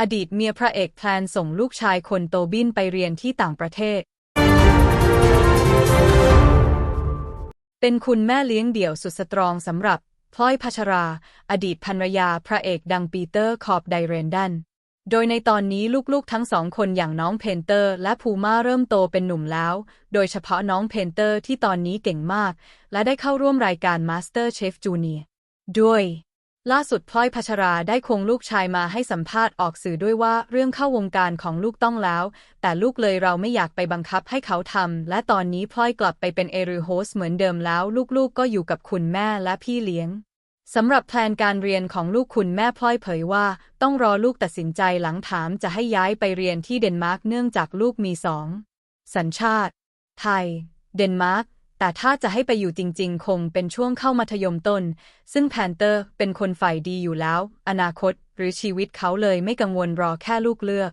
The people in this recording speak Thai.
อดีตเมียพระเอกแพลนส่งลูกชายคนโตบินไปเรียนที่ต่างประเทศ เป็นคุณแม่เลี้ยงเดี่ยวสุดสตรองสำหรับพลอยพัชรา อดีตภรรยาพระเอกดังปีเตอร์คอบไดเรนดัน โดยในตอนนี้ลูกๆทั้งสองคนอย่างน้องเพนเตอร์ และภูมาเริ่มโตเป็นหนุ่มแล้ว โดยเฉพาะน้องเพนเตอร์ที่ตอนนี้เก่งมาก และได้เข้าร่วมรายการ Master Chef Junior ด้วย ล่าสุดพลอยพัชราได้ควงลูกชายมาให้สัมภาษณ์ออกสื่อด้วยว่าเรื่องเข้าวงการของลูกต้องแล้ว แต่ลูกเลยเราไม่อยากไปบังคับให้เขาทำ และตอนนี้พลอยกลับไปเป็นเอรูโฮสเหมือนเดิมแล้ว ลูกๆก็อยู่กับคุณแม่และพี่เลี้ยงสำหรับแพลนการเรียนของลูกคุณแม่พลอยเผยว่า ต้องรอลูกตัดสินใจหลังถามจะให้ย้ายไปเรียนที่เดนมาร์กเนื่องจากลูกมีสองสัญชาติ ไทย เดนมาร์ก แต่ถ้าจะให้ไปอยู่จริง ๆ คงเป็นช่วงเข้ามัธยมต้น ซึ่งแพนเตอร์เป็นคนฝ่ายดีอยู่แล้ว อนาคตหรือชีวิตเขาเลยไม่กังวลรอแค่ลูกเลือก